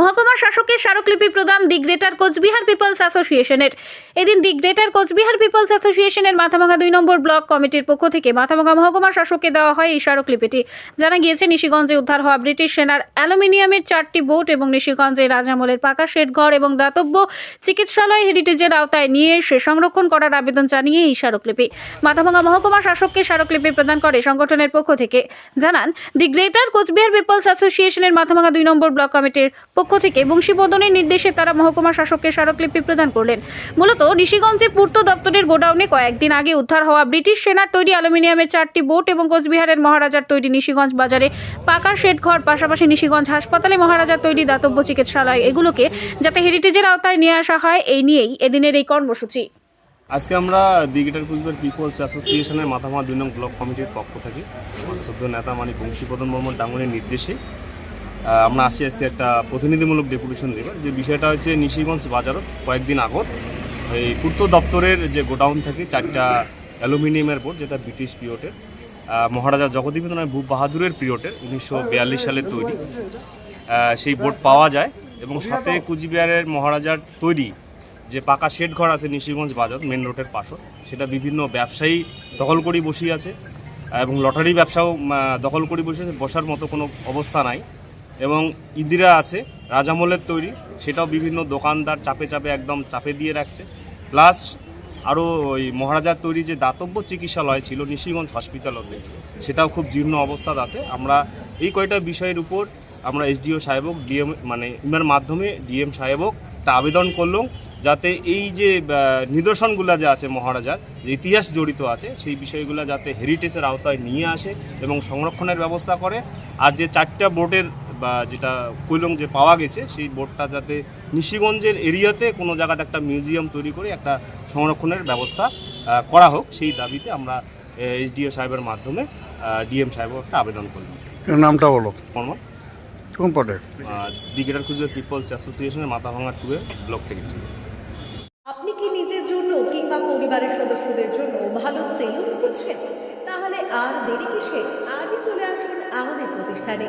মহকুমা শাসকের স্মারকলিপি প্রদান দি গ্রেটার কোচবিহার পিপলস অ্যাসোসিয়েশনের। এদিন দি গ্রেটার কোচবিহার পিপলস অ্যাসোসিয়েশনের মাথাভাঙা দুই নম্বর ব্লক কমিটির পক্ষ থেকে মাথাভাঙা মহকুমা শাসককে দেওয়া হয় এই স্মারকলিপিটি। জানা গিয়েছে, নিশিগঞ্জে উদ্ধার হওয়া ব্রিটিশ সেনার অ্যালুমিনিয়ামের চারটি বোট এবং নিশিগঞ্জে রাজামলের পাকা শেড ঘর এবং দাতব্য চিকিৎসালয় হেরিটেজের আওতায় নিয়ে এসে সংরক্ষণ করার আবেদন জানিয়ে এই স্মারকলিপি। মাথাভাঙা মহকুমা শাসককে স্মারকলিপি প্রদান করে সংগঠনের পক্ষ থেকে জানান, দি গ্রেটার কোচবিহার পিপলস অ্যাসোসিয়েশনের মাথাভাঙা দুই নম্বর ব্লক কমিটির পক্ষ থেকে বংশীবদনের নির্দেশে তারা মহকুমা শাসককে স্মারকলিপি প্রদান করলেন। মূলত নিশিগঞ্জে পূর্ত দপ্তরের গোডাউনে কয়েকদিন আগে উদ্ধার হওয়া ব্রিটিশ সেনার তৈরি অ্যালুমিনিয়ামের চারটি বোট এবং কোচবিহারের মহারাজার তৈরি নিশিগঞ্জ বাজারে পাকা শেড ঘর, পাশাপাশি নিশিগঞ্জ হাসপাতালে মহারাজার তৈরি দাতব্য চিকিৎসালয়। এগুলোকে যাতে হেরিটেজের আওতায় নিয়ে আসা হয়, এই নিয়েই এদিনের এই কর্মসূচি। আজকে আমরা দিগিটার কুচবিহার পিপলস অ্যাসোসিয়েশনের মাথামা দুই নং ব্লক কমিটির পক্ষ থেকে সদ্য নেতা মানে বংশীপদন বর্মন ডাঙ্গনের নির্দেশে আমরা আসি আজকে একটা প্রতিনিধিমূলক ডেপুটেশন দেবার যে বিষয়টা হচ্ছে নিশিগঞ্জ বাজারত কয়েকদিন আগত এই পূর্ত দপ্তরের যে গোডাউন থাকে, চারটা অ্যালুমিনিয়ামের বোর্ড, যেটা ব্রিটিশ পিরিয়ডের মহারাজা জগদীপেন্দ্র নাথ ভূপ বাহাদুরের পিরিয়ডের, উনিশশো বিয়াল্লিশ সালে তৈরি। সেই বোর্ড পাওয়া যায় এবং সাথে কুচবিহারের মহারাজার তৈরি যে পাকা শেড ঘর আছে নিশিগঞ্জ বাজার মেন রোডের পাশে, সেটা বিভিন্ন ব্যবসায়ী দখল করে বসিয়ে আছে এবং লটারি ব্যবসাও দখল করে বসে আছে, বসার মতো কোনো অবস্থা নাই। এবং ইদিরা আছে রাজামলের তৈরি। সেটাও বিভিন্ন দোকানদার চাপে চাপে একদম চাপে দিয়ে রাখছে। প্লাস আরও ওই মহারাজার তৈরি যে দাতব্য চিকিৎসালয় ছিল নিশিগঞ্জ হসপিটালতে সেটাও খুব জীর্ণ অবস্থাত আছে। আমরা এই কয়টা বিষয়ের উপর আমরা এসডিও সাহেবক, ডিএম মানে ইমের মাধ্যমে ডিএম সাহেবক একটা আবেদন করলাম যাতে এই যে নিদর্শনগুলো যে আছে মহারাজার, যে ইতিহাস জড়িত আছে, সেই বিষয়গুলো যাতে হেরিটেজের আওতায় নিয়ে আসে এবং সংরক্ষণের ব্যবস্থা করে। আর যে চারটা বোটের বা যেটা কৈলং যে পাওয়া গেছে সেই বোর্ডটা যাতে নিশিগঞ্জের এরিয়াতে কোনো জায়গাতে একটা মিউজিয়াম তৈরি করে একটা সংরক্ষণের ব্যবস্থা করা হোক সেই দাবিতে আমরা এসডিও সাহেবের মাধ্যমে ডিএম সাহেব একটা আবেদন করলাম। এর নামটা বলো। কর্ম কোন পদে? দিগেটার খুঁজে পিপলস অ্যাসোসিয়েশনের মাথাভাঙা টুয়ের ব্লক সেক্রেটারি। আপনি কি নিজের জন্য কিংবা পরিবারের সদস্যদের জন্য ভালো সেলুন খুঁজছেন? তাহলে আর দেরি কিসে? আজই চলে আসুন আমাদের প্রতিষ্ঠানে।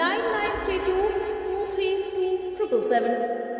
Nine nine three two two three three triple seven.